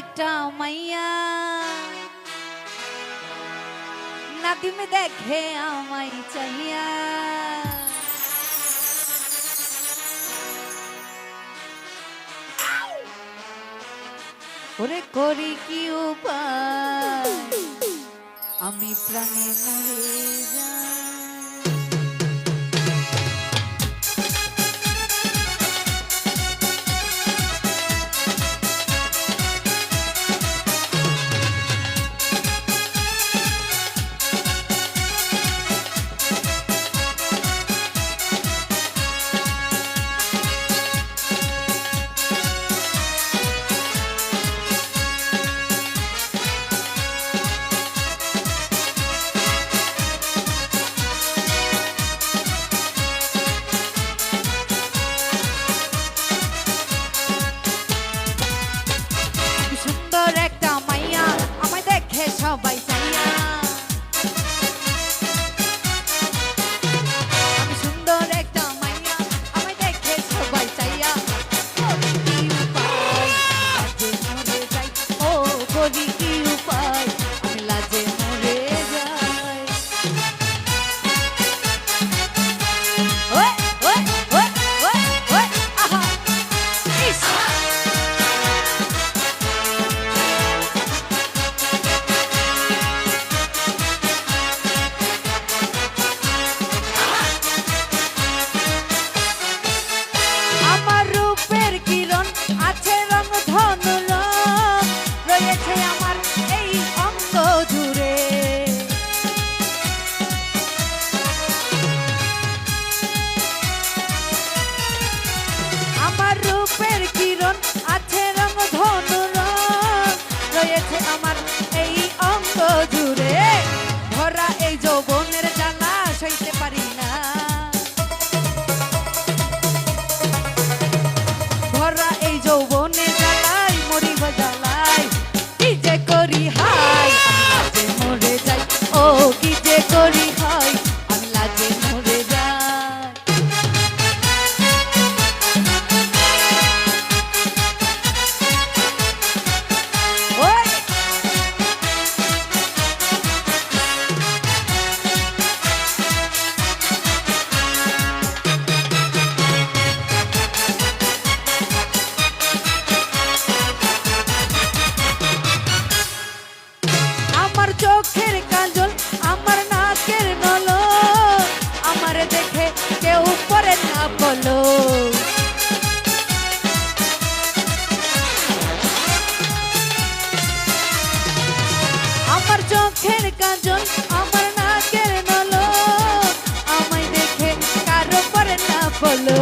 একটা মাইয়া। নাদিম দেখে আমায় চাইয়া ওরে করি কি উপায়? আমি প্রাণে মরে যাই। Vai ser. করি ভালো। আমার চোখের কাজল আমার নাকের নল আমায় দেখে কারও পরে না বলো।